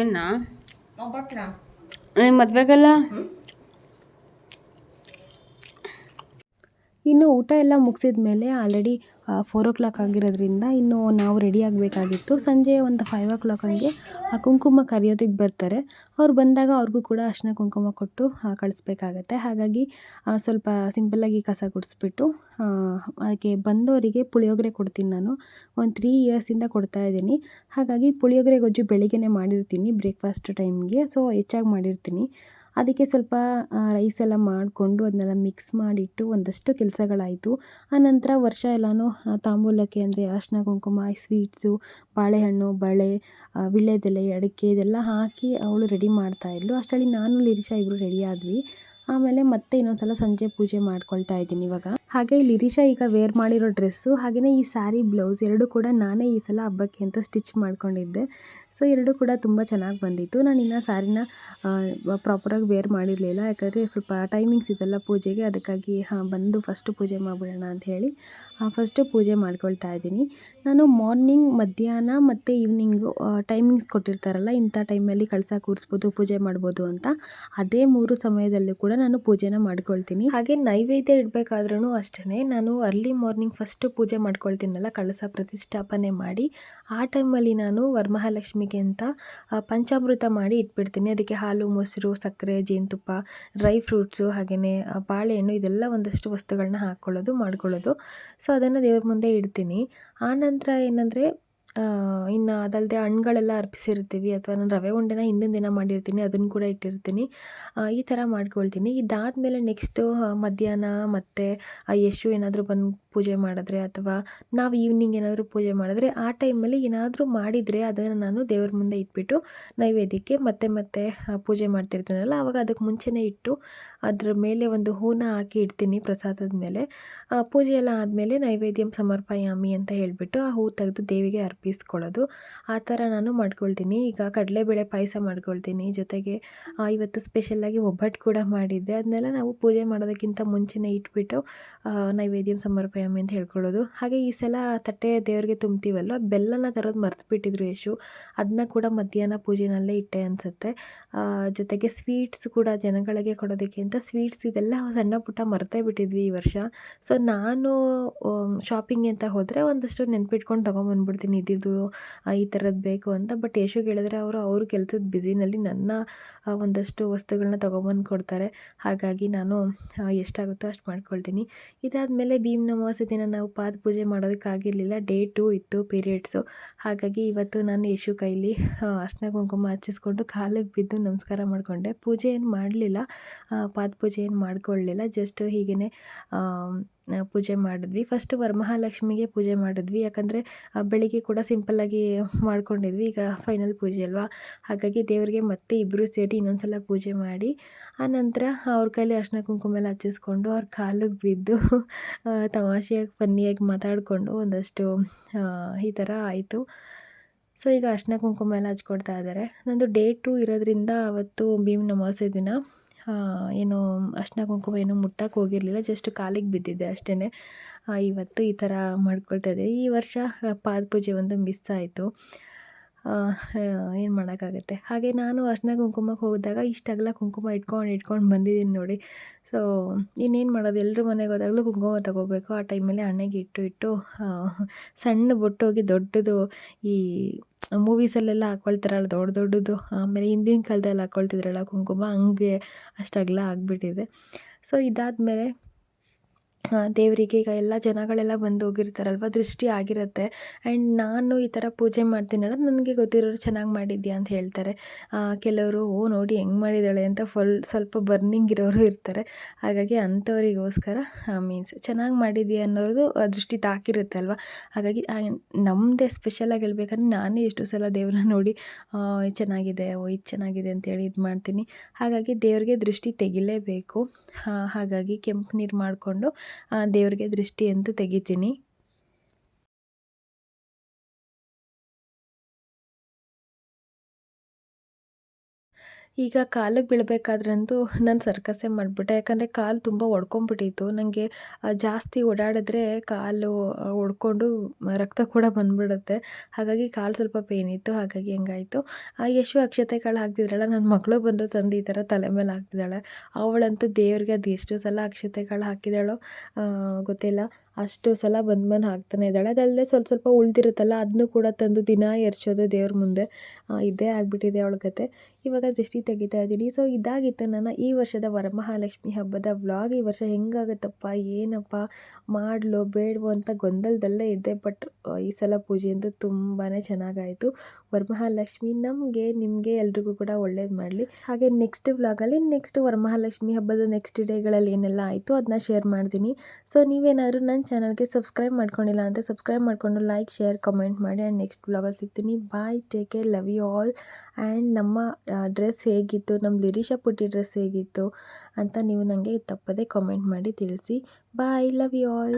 ಏನ? ಮದುವೆಗಲ್ಲ? ಇನ್ನು ಊಟ ಎಲ್ಲ ಮುಗಿಸಿದ ಮೇಲೆ ಆಲ್ರೆಡಿ ಫೋರ್ ಓ ಕ್ಲಾಕ್ ಆಗಿರೋದ್ರಿಂದ ಇನ್ನು ನಾವು ರೆಡಿ ಆಗಬೇಕಾಗಿತ್ತು. ಸಂಜೆ ಒಂದು ಫೈವ್ ಓ ಕ್ಲಾಕ್ ಹಂಗೆ ಆ ಕುಂಕುಮ ಕರಿಯೋದಕ್ಕೆ ಬರ್ತಾರೆ. ಅವ್ರು ಬಂದಾಗ ಅವ್ರಿಗೂ ಕೂಡ ಅರಿಶಿನ ಕುಂಕುಮ ಕೊಟ್ಟು ಕಳಿಸ್ಬೇಕಾಗತ್ತೆ. ಹಾಗಾಗಿ ಸ್ವಲ್ಪ ಸಿಂಪಲ್ಲಾಗಿ ಕಸ ಗುಡಿಸ್ಬಿಟ್ಟು ಅದಕ್ಕೆ ಬಂದವರಿಗೆ ಪುಳಿಯೋಗರೆ ಕೊಡ್ತೀನಿ ನಾನು. ಒಂದು ತ್ರೀ ಇಯರ್ಸಿಂದ ಕೊಡ್ತಾ ಇದ್ದೀನಿ. ಹಾಗಾಗಿ ಪುಳಿಯೋಗರೆ ಗೊಜ್ಜು ಬೆಳಿಗ್ಗೆನೇ ಮಾಡಿರ್ತೀನಿ ಬ್ರೇಕ್ಫಾಸ್ಟ್ ಟೈಮ್ಗೆ ಸೊ ಹೆಚ್ಚಾಗಿ ಮಾಡಿರ್ತೀನಿ. ಅದಕ್ಕೆ ಸ್ವಲ್ಪ ರೈಸ್ ಎಲ್ಲ ಮಾಡಿಕೊಂಡು ಅದನ್ನೆಲ್ಲ ಮಿಕ್ಸ್ ಮಾಡಿಟ್ಟು ಒಂದಷ್ಟು ಕೆಲಸಗಳಾಯಿತು. ಆನಂತರ ವರ್ಷ ಎಲ್ಲನೂ ತಾಂಬೂಲಕ್ಕೆ ಅಂದರೆ ಅರಿಶಿನ ಕುಂಕುಮ ಸ್ವೀಟ್ಸು ಬಾಳೆಹಣ್ಣು, ಬಳೆ ವೀಳ್ಯದೆಲೆ ಅಡಿಕೆ ಇದೆಲ್ಲ ಹಾಕಿ ಅವಳು ರೆಡಿ ಮಾಡ್ತಾಯಿದ್ಳು ಅಷ್ಟರಲ್ಲಿ ನಾನು ಲಿರಿಷಾ ಇಬ್ಬರು ರೆಡಿ ಆದ್ವಿ. ಆಮೇಲೆ ಮತ್ತೆ ಇನ್ನೊಂದು ಸಲ ಸಂಜೆ ಪೂಜೆ ಮಾಡ್ಕೊಳ್ತಾ ಇದ್ದೀನಿ ಇವಾಗ. ಹಾಗೆ ಲಿರಿಷಾ ಈಗ ವೇರ್ ಮಾಡಿರೋ ಡ್ರೆಸ್ಸು ಹಾಗೆಯೇ ಈ ಸ್ಯಾರಿ ಬ್ಲೌಸ್ ಎರಡೂ ಕೂಡ ನಾನೇ ಈ ಸಲ ಹಬ್ಬಕ್ಕೆ ಅಂತ ಸ್ಟಿಚ್ ಮಾಡ್ಕೊಂಡಿದ್ದೆ. ಸೊ, ಎರಡೂ ಕೂಡ ತುಂಬ ಚೆನ್ನಾಗಿ ಬಂದಿತ್ತು. ನಾನು ಇನ್ನೂ ಸ್ಯಾರಿನ ಪ್ರಾಪರಾಗಿ ವೇರ್ ಮಾಡಿರಲಿಲ್ಲ. ಯಾಕಂದರೆ ಸ್ವಲ್ಪ ಟೈಮಿಂಗ್ಸ್ ಇದೆಲ್ಲ ಪೂಜೆಗೆ, ಅದಕ್ಕಾಗಿ, ಹಾಂ, ಬಂದು ಫಸ್ಟು ಪೂಜೆ ಮಾಡಿಬಿಡೋಣ ಅಂತ ಹೇಳಿ ಫಸ್ಟು ಪೂಜೆ ಮಾಡ್ಕೊಳ್ತಾ ಇದ್ದೀನಿ. ನಾನು ಮಾರ್ನಿಂಗ್ ಮಧ್ಯಾಹ್ನ ಮತ್ತು ಈವ್ನಿಂಗು ಟೈಮಿಂಗ್ಸ್ ಕೊಟ್ಟಿರ್ತಾರಲ್ಲ, ಇಂಥ ಟೈಮಲ್ಲಿ ಕಳಸ ಕೂರಿಸ್ಬೋದು, ಪೂಜೆ ಮಾಡ್ಬೋದು ಅಂತ, ಅದೇ ಮೂರು ಸಮಯದಲ್ಲೂ ಕೂಡ ನಾನು ಪೂಜೆನ ಮಾಡ್ಕೊಳ್ತೀನಿ. ಹಾಗೆ ನೈವೇದ್ಯ ಇಡಬೇಕಾದ್ರೂ ಅಷ್ಟೇ ನಾನು ಅರ್ಲಿ ಮಾರ್ನಿಂಗ್ ಫಸ್ಟು ಪೂಜೆ ಮಾಡ್ಕೊಳ್ತೀನಲ್ಲ, ಕಳಸ ಪ್ರತಿಷ್ಠಾಪನೆ ಮಾಡಿ, ಆ ಟೈಮಲ್ಲಿ ನಾನು ವರಮಹಾಲಕ್ಷ್ಮಿಗೆ ಅಂತ ಪಂಚಾಮೃತ ಮಾಡಿ ಇಟ್ಬಿಡ್ತೀನಿ. ಅದಕ್ಕೆ ಹಾಲು, ಮೊಸರು, ಸಕ್ಕರೆ, ಜೇನುತುಪ್ಪ, ಡ್ರೈ ಫ್ರೂಟ್ಸು ಹಾಗೆಯೇ ಬಾಳೆಹಣ್ಣು, ಇದೆಲ್ಲ ಒಂದಷ್ಟು ವಸ್ತುಗಳನ್ನ ಹಾಕ್ಕೊಳ್ಳೋದು ಮಾಡ್ಕೊಳ್ಳೋದು. ಸೊ, ಅದನ್ನು ದೇವ್ರ ಮುಂದೆ ಇಡ್ತೀನಿ. ಆನಂತರ ಏನಂದರೆ ಇನ್ನು ಅದಲ್ಲದೆ ಹಣ್ಗಳೆಲ್ಲ ಅರ್ಪಿಸಿರ್ತೀವಿ ಅಥವಾ ನಾನು ರವೆ ಉಂಡೆನ ಹಿಂದಿನ ದಿನ ಮಾಡಿರ್ತೀನಿ, ಅದನ್ನು ಕೂಡ ಇಟ್ಟಿರ್ತೀನಿ. ಈ ಥರ ಮಾಡ್ಕೊಳ್ತೀನಿ. ಇದಾದಮೇಲೆ ನೆಕ್ಸ್ಟು ಮಧ್ಯಾಹ್ನ ಮತ್ತು ಯಶು ಏನಾದರೂ ಬಂದು ಪೂಜೆ ಮಾಡಿದ್ರೆ ಅಥವಾ ನಾವು ಈವ್ನಿಂಗ್ ಏನಾದರೂ ಪೂಜೆ ಮಾಡಿದ್ರೆ ಆ ಟೈಮಲ್ಲಿ ಏನಾದರೂ ಮಾಡಿದರೆ ಅದನ್ನು ನಾನು ದೇವ್ರ ಮುಂದೆ ಇಟ್ಬಿಟ್ಟು ನೈವೇದ್ಯಕ್ಕೆ ಮತ್ತೆ ಮತ್ತೆ ಪೂಜೆ ಮಾಡ್ತಿರ್ತೀನಲ್ಲ ಆವಾಗ ಅದಕ್ಕೆ ಮುಂಚೆನೇ ಇಟ್ಟು ಅದ್ರ ಮೇಲೆ ಒಂದು ಹೂನ ಹಾಕಿ ಇಡ್ತೀನಿ ಪ್ರಸಾದದ ಮೇಲೆ. ಪೂಜೆ ಎಲ್ಲ ಆದಮೇಲೆ ನೈವೇದ್ಯಂ ಸಮರ್ಪಯಾಮಿ ಅಂತ ಹೇಳಿಬಿಟ್ಟು ಆ ಹೂ ತೆಗೆದು ದೇವಿಗೆ ಅರ್ಪಿಸ್ಕೊಳ್ಳೋದು. ಆ ಥರ ನಾನು ಮಾಡ್ಕೊಳ್ತೀನಿ. ಈಗ ಕಡಲೆಬೇಳೆ ಪಾಯಸ ಮಾಡ್ಕೊಳ್ತೀನಿ. ಜೊತೆಗೆ ಇವತ್ತು ಸ್ಪೆಷಲ್ಲಾಗಿ ಒಬ್ಬಟ್ಟು ಕೂಡ ಮಾಡಿದ್ದೆ. ಅದನ್ನೆಲ್ಲ ನಾವು ಪೂಜೆ ಮಾಡೋದಕ್ಕಿಂತ ಮುಂಚೆನೇ ಇಟ್ಬಿಟ್ಟು ನೈವೇದ್ಯಂ ಸಮರ್ಪಯಾಮಿ ಅಂತ ಹೇಳ್ಕೊಳ್ಳೋದು. ಹಾಗೆ ಈ ಸಲ ತಟ್ಟೆ ದೇವರಿಗೆ ತುಂಬ್ತೀವಲ್ವ? ಬೆಲ್ಲನ ತರೋದು ಮರ್ತುಬಿಟ್ಟಿದ್ರು ಯಶು ಅದನ್ನ ಕೂಡ ಮಧ್ಯಾಹ್ನ ಪೂಜೆನಲ್ಲೇ ಇಟ್ಟೆ ಅನಿಸುತ್ತೆ. ಜೊತೆಗೆ ಸ್ವೀಟ್ಸ್ ಕೂಡ ಜನಗಳಿಗೆ ಕೊಡೋದಕ್ಕೆ ಅಂತ ಸ್ವೀಟ್ಸ್ ಇದೆಲ್ಲ ಸಣ್ಣ ಪುಟ್ಟ ಮರ್ತೇ ಬಿಟ್ಟಿದ್ವಿ ಈ ವರ್ಷ. ಸೊ, ನಾನು ಶಾಪಿಂಗ್ ಅಂತ ಹೋದರೆ ಒಂದಷ್ಟು ನೆನ್ಪಿಟ್ಕೊಂಡು ತೊಗೊಂಬಂದ್ಬಿಡ್ತೀನಿ ಇದ್ದಿದ್ದು ಈ ಥರದ್ದು ಬೇಕು ಅಂತ. ಬಟ್ ಯಶು ಹೇಳಿದ್ರೆ ಅವರು, ಅವ್ರ ಕೆಲಸದ ಬ್ಯುಸಿನಲ್ಲಿ ನನ್ನ ಒಂದಷ್ಟು ವಸ್ತುಗಳನ್ನ ತೊಗೊಬಂದು ಕೊಡ್ತಾರೆ ಹಾಗಾಗಿ ನಾನು ಎಷ್ಟಾಗುತ್ತೋ ಅಷ್ಟು ಮಾಡ್ಕೊಳ್ತೀನಿ. ಇದಾದಮೇಲೆ ಭೀಮ್ನ ಅಮಾವಾಸ್ಯೆ ದಿನ ನಾವು ಪಾದ ಪೂಜೆ ಮಾಡೋದಕ್ಕಾಗಿರಲಿಲ್ಲ. ಡೇ ಟು ಇತ್ತು ಪೀರಿಯಡ್ಸು ಹಾಗಾಗಿ ಇವತ್ತು ನಾನು ಯಶು ಕೈಲಿ ಅರ್ಶಿನ ಕುಂಕುಮ ಹಚ್ಚಿಸ್ಕೊಂಡು ಕಾಲಿಗೆ ಬಿದ್ದು ನಮಸ್ಕಾರ ಮಾಡಿಕೊಂಡೆ. ಪೂಜೆ ಏನು ಮಾಡಲಿಲ್ಲ ಪಾದ ಪೂಜೆ ಏನು ಮಾಡ್ಕೊಳ್ಳಲಿಲ್ಲ ಜಸ್ಟ್ ಹೀಗೇ ಪೂಜೆ ಮಾಡಿದ್ವಿ. ಫಸ್ಟ್ ವರಮಹಾಲಕ್ಷ್ಮಿಗೆ ಪೂಜೆ ಮಾಡಿದ್ವಿ. ಯಾಕಂದರೆ ಬೆಳಿಗ್ಗೆ ಕೂಡ ಸಿಂಪಲ್ಲಾಗಿ ಮಾಡ್ಕೊಂಡಿದ್ವಿ. ಈಗ ಫೈನಲ್ ಪೂಜೆ ಅಲ್ವಾ? ಹಾಗಾಗಿ ದೇವರಿಗೆ ಮತ್ತೆ ಇಬ್ಬರು ಸೇರಿ ಇನ್ನೊಂದು ಸಲ ಪೂಜೆ ಮಾಡಿ ಆನಂತರ ಅವ್ರ ಕೈಲಿ ಅರ್ಶಿನ ಕುಂಕುಮ ಎಲ್ಲ ಹಚ್ಚಿಸ್ಕೊಂಡು ಅವ್ರ ಕಾಲಿಗೆ ಬಿದ್ದು ತಮಾಷೆಯಾಗಿ, ಫನ್ನಿಯಾಗಿ ಮಾತಾಡಿಕೊಂಡು ಒಂದಷ್ಟು ಈ ಥರ ಆಯಿತು. ಸೊ ಈಗ ಅರ್ಶಿನ ಕುಂಕುಮ ಎಲ್ಲ ಹಚ್ಕೊಡ್ತಾ ಇದ್ದಾರೆ ನಂದು ಡೇ ಟು ಇರೋದ್ರಿಂದ ಅವತ್ತು ಭೀಮ್ ನಮಾಸೆ ದಿನ. ಏನು ಅರ್ಶಿನ ಕುಂಕುಮ ಏನು ಮುಟ್ಟಕ್ಕೆ ಹೋಗಿರಲಿಲ್ಲ ಜಸ್ಟ್ ಕಾಲಿಗೆ ಬಿದ್ದಿದ್ದೆ ಅಷ್ಟೇ ಇವತ್ತು ಈ ಥರ ಮಾಡ್ಕೊಳ್ತಾ ಇದ್ದೆ. ಈ ವರ್ಷ ಪಾದ ಪೂಜೆ ಒಂದು ಮಿಸ್ ಆಯಿತು. ಏನು ಮಾಡೋಕ್ಕಾಗತ್ತೆ? ಹಾಗೆ ನಾನು ಅರ್ಶಿನ ಕುಂಕುಮಕ್ಕೆ ಹೋದಾಗ ಇಷ್ಟು ಅಗಲ ಕುಂಕುಮ ಇಟ್ಕೊಂಡು ಇಟ್ಕೊಂಡು ಬಂದಿದ್ದೀನಿ ನೋಡಿ. ಸೊ ಇನ್ನೇನು ಮಾಡೋದು? ಎಲ್ಲರೂ ಮನೆಗೆ ಹೋದಾಗಲೂ ಕುಂಕುಮ ತಗೋಬೇಕು. ಆ ಟೈಮಲ್ಲಿ ಹಣೆಗೆ ಇಟ್ಟು ಇಟ್ಟು ಸಣ್ಣ ಬೊಟ್ಟೋಗಿ ದೊಡ್ಡದು ಈ ಮೂವೀಸಲ್ಲೆಲ್ಲ ಹಾಕ್ಕೊಳ್ತಾರಲ್ಲ ದೊಡ್ಡ ದೊಡ್ಡದು. ಆಮೇಲೆ ಹಿಂದಿನ ಕಾಲದಲ್ಲಿ ಹಾಕ್ಕೊಳ್ತಿದ್ರಲ್ಲ ಕುಂಕುಮ, ಹಂಗೆ ಅಷ್ಟು ಅಗಲ ಆಗಿಬಿಟ್ಟಿದೆ. ಸೊ ಇದಾದಮೇಲೆ ದೇವರಿಗೆ ಈಗ ಎಲ್ಲ ಜನಗಳೆಲ್ಲ ಬಂದು ಹೋಗಿರ್ತಾರಲ್ವ, ದೃಷ್ಟಿ ಆಗಿರುತ್ತೆ. ಆ್ಯಂಡ್ ನಾನು ಈ ಥರ ಪೂಜೆ ಮಾಡ್ತೀನಲ್ಲ ನನಗೆ ಗೊತ್ತಿರೋರು ಚೆನ್ನಾಗಿ ಮಾಡಿದ್ಯಾ ಅಂತ ಹೇಳ್ತಾರೆ. ಕೆಲವರು, ಓ, ನೋಡಿ ಹೆಂಗೆ ಮಾಡಿದ್ದಾಳೆ ಅಂತ ಫುಲ್ ಸ್ವಲ್ಪ ಬರ್ನಿಂಗ್ ಇರೋರು ಇರ್ತಾರೆ. ಹಾಗಾಗಿ ಅಂಥವರಿಗೋಸ್ಕರ ಮೀನ್ಸ್ ಚೆನ್ನಾಗಿ ಮಾಡಿದ್ಯಾ ಅನ್ನೋದು ದೃಷ್ಟಿ ತಾಕಿರುತ್ತೆ ಅಲ್ವಾ? ಹಾಗಾಗಿ ನಮ್ಮದೇ ಸ್ಪೆಷಲಾಗಿ ಹೇಳ್ಬೇಕಂದ್ರೆ ನಾನೇ ಎಷ್ಟು ಸಲ ದೇವ್ರನ್ನ ನೋಡಿ ಚೆನ್ನಾಗಿದೆ, ಓ, ಇದು ಚೆನ್ನಾಗಿದೆ ಅಂತೇಳಿ ಇದು ಮಾಡ್ತೀನಿ. ಹಾಗಾಗಿ ದೇವ್ರಿಗೆ ದೃಷ್ಟಿ ತೆಗಿಲೇಬೇಕು. ಹಾಗಾಗಿ ಕೆಂಪು ನೀರು ಮಾಡಿಕೊಂಡು ದೇವ್ರಿಗೆ ದೃಷ್ಟಿ ಅಂತೂ ತೆಗಿತೀನಿ. ಈಗ ಕಾಲಿಗೆ ಬೀಳಬೇಕಾದ್ರಂತೂ ನಾನು ಸರ್ಕಸ್ಸೇ ಮಾಡಿಬಿಟ್ಟೆ. ಯಾಕಂದರೆ ಕಾಲು ತುಂಬ ಒಡ್ಕೊಂಬಿಟ್ಟಿತ್ತು. ನನಗೆ ಜಾಸ್ತಿ ಓಡಾಡಿದ್ರೆ ಕಾಲು ಒಡ್ಕೊಂಡು ರಕ್ತ ಕೂಡ ಬಂದುಬಿಡುತ್ತೆ. ಹಾಗಾಗಿ ಕಾಲು ಸ್ವಲ್ಪ ಪೇಯ್ನ್ ಇತ್ತು. ಹಾಗಾಗಿ ಹಂಗಾಯಿತು. ಯಶು ಅಕ್ಷತೆ ಕಾಳು ಹಾಕ್ತಿದ್ರಲ್ಲ ನನ್ನ ಮಗಳು ಬಂದು ತಂದು ಈ ಥರ ತಲೆ ಮೇಲೆ ಹಾಕ್ತಿದ್ದಾಳೆ. ಅವಳಂತೂ ದೇವ್ರಿಗೆ ಅದು ಎಷ್ಟು ಸಲ ಅಕ್ಷತೆ ಕಾಳು ಹಾಕಿದ್ದಾಳೋ ಗೊತ್ತಿಲ್ಲ. ಅಷ್ಟು ಸಲ ಬಂದು ಬಂದು ಹಾಕ್ತಾನೆ ಇದ್ದಾಳೆ. ಅದಲ್ಲದೆ ಸ್ವಲ್ಪ ಸ್ವಲ್ಪ ಉಳಿದಿರುತ್ತಲ್ಲ ಅದನ್ನು ಕೂಡ ತಂದು ದಿನ ಎರ್ಚೋದು ದೇವ್ರ ಮುಂದೆ. ಇದೇ ಆಗಿಬಿಟ್ಟಿದೆ ಅವಳ ಕತೆ. ಇವಾಗ ದೃಷ್ಟಿ ತೆಗಿತಾ ಇದ್ದೀನಿ. ಸೊ ಇದಾಗಿತ್ತು ನನ್ನ ಈ ವರ್ಷದ ವರಮಹಾಲಕ್ಷ್ಮಿ ಹಬ್ಬದ ವ್ಲಾಗ್ ಈ ವರ್ಷ ಹೆಂಗಾಗುತ್ತಪ್ಪ, ಏನಪ್ಪ, ಮಾಡಲೋ, ಬೇಡವೋ ಅಂತ ಗೊಂದಲದಲ್ಲೇ ಇದ್ದೆ. ಬಟ್ ಈ ಸಲ ಪೂಜೆ ಅಂತೂ ತುಂಬಾ ಚೆನ್ನಾಗಾಯಿತು. ವರಮಹಾಲಕ್ಷ್ಮಿ ನಮಗೆ, ನಿಮಗೆ ಎಲ್ರಿಗೂ ಕೂಡ ಒಳ್ಳೇದು ಮಾಡಲಿ. ಹಾಗೆ ನೆಕ್ಸ್ಟ್ ವ್ಲಾಗಲ್ಲಿ ನೆಕ್ಸ್ಟ್ ವರಮಹಾಲಕ್ಷ್ಮಿ ಹಬ್ಬದ ನೆಕ್ಸ್ಟ್ ಡೇಗಳಲ್ಲಿ ಏನೆಲ್ಲ ಆಯಿತು ಅದನ್ನ ಶೇರ್ ಮಾಡ್ತೀನಿ. ಸೊ ನೀವೇನಾದರೂ ನನ್ನ ಚಾನಲ್ಗೆ ಸಬ್ಸ್ಕ್ರೈಬ್ ಮಾಡ್ಕೊಂಡಿಲ್ಲ ಅಂದರೆ ಸಬ್ಸ್ಕ್ರೈಬ್ ಮಾಡಿಕೊಂಡು ಲೈಕ್ ಶೇರ್ ಕಮೆಂಟ್ ಮಾಡಿ. ಆ್ಯಂಡ್ ನೆಕ್ಸ್ಟ್ ವ್ಲಾಗಲ್ಲಿ ಸಿಗ್ತೀನಿ. Bye take care love you all and ನಮ್ಮ ಡ್ರೆಸ್ ಹೇಗಿತ್ತು? ನಮ್ಮ ಲಿರಿಷಾ ಪುಟ್ಟಿ ಡ್ರೆಸ್ ಹೇಗಿತ್ತು? ಅಂತ ನೀವು ನನಗೆ ತಪ್ಪದೇ ಕಾಮೆಂಟ್ ಮಾಡಿ ತಿಳಿಸಿ. Bye love you all